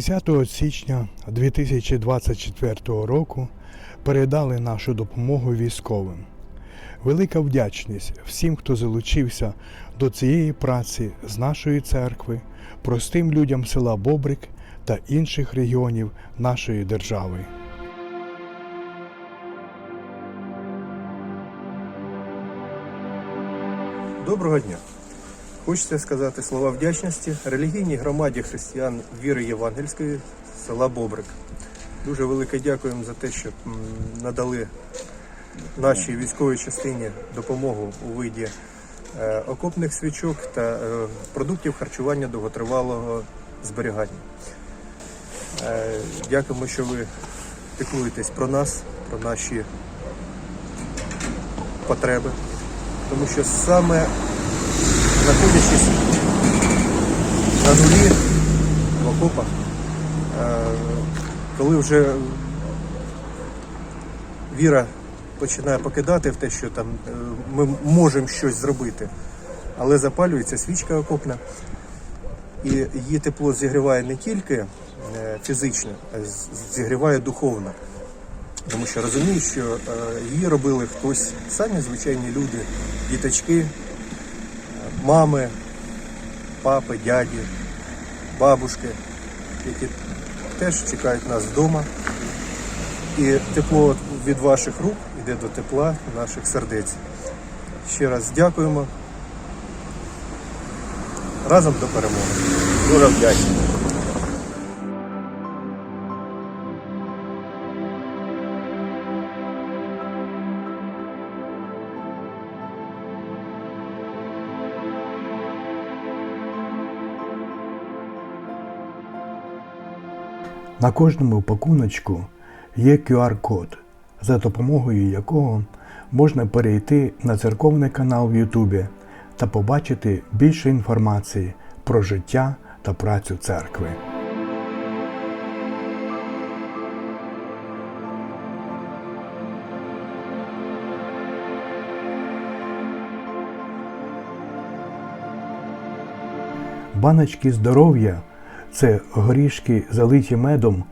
10 січня 2024 року передали нашу допомогу військовим. Велика вдячність всім, хто залучився до цієї праці з нашої церкви, простим людям села Бобрик та інших регіонів нашої держави. Доброго дня! Хочеться сказати слова вдячності релігійній громаді християн віри Євангельської села Бобрик. Дуже велике дякуємо за те, що надали нашій військовій частині допомогу у виді е, окопних свічок та е, продуктів харчування довготривалого зберігання. Е, Дякуємо, що ви піклуєтесь про нас, про наші потреби, тому що саме знаходячись на нулі в окопах, е, коли вже віра починає покидати в те, що там е, ми можемо щось зробити, але запалюється свічка окопна, і її тепло зігріває не тільки е, фізично, а зігріває духовно. Тому що розумію, що її робили хтось, самі звичайні люди, діточки, мами, папи, дяді, бабушки, які теж чекають нас вдома. І тепло від ваших рук йде до тепла наших сердець. Ще раз дякуємо. Разом до перемоги. Дуже вдячний. На кожному пакуночку є QR-код, за допомогою якого можна перейти на церковний канал в Ютубі та побачити більше інформації про життя та працю церкви. Баночки здоров'я це горішки, залиті медом,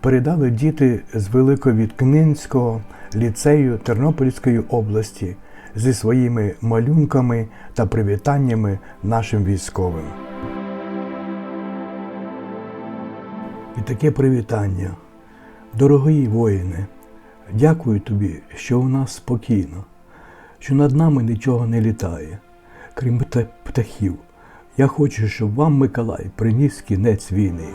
передали діти з Великовіткнинського ліцею Тернопільської області зі своїми малюнками та привітаннями нашим військовим. І таке привітання. Дорогий воїне, дякую тобі, що у нас спокійно, що над нами нічого не літає, крім птахів. Я хочу, щоб вам Миколай приніс кінець війни.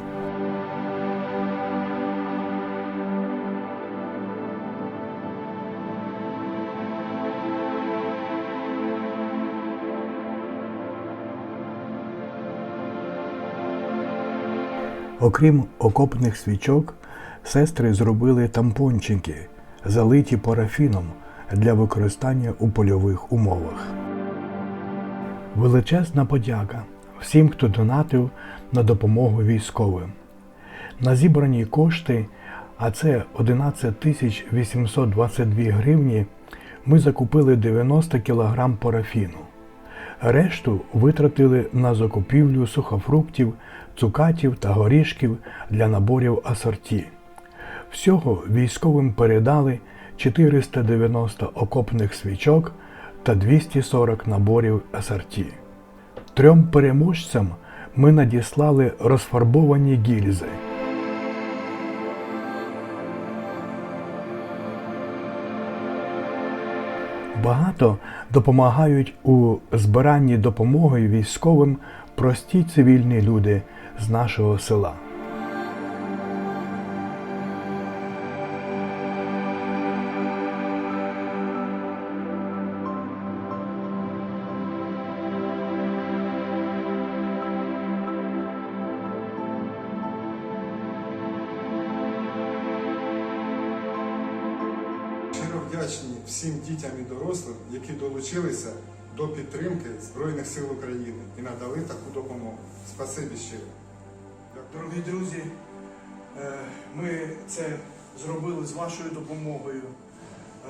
Окрім окопних свічок, сестри зробили тампончики, залиті парафіном для використання у польових умовах. Величезна подяка всім, хто донатив на допомогу військовим. На зібрані кошти, а це 11 тисяч 822 гривні, ми закупили 90 кг парафіну. Решту витратили на закупівлю сухофруктів, цукатів та горішків для наборів асорті. Всього військовим передали 490 окопних свічок та 240 наборів асорті. Трьом переможцям ми надіслали розфарбовані гільзи. Багато допомагають у збиранні допомоги військовим прості цивільні люди з нашого села. Вдячні всім дітям і дорослим, які долучилися до підтримки Збройних сил України і надали таку допомогу. Спасибі щиро. Дорогі друзі, е, ми це зробили з вашою допомогою.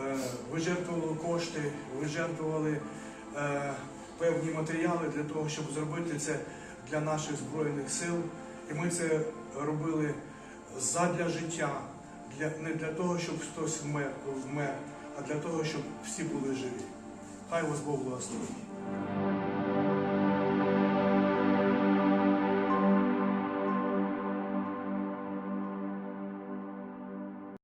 Е, Ви жертвували кошти, ви жертвували е, певні матеріали для того, щоб зробити це для наших Збройних сил. І ми це робили задля життя, для, не для того, щоб хтось вмер, вмер, а для того, щоб всі були живі. Хай вас Бог благословить.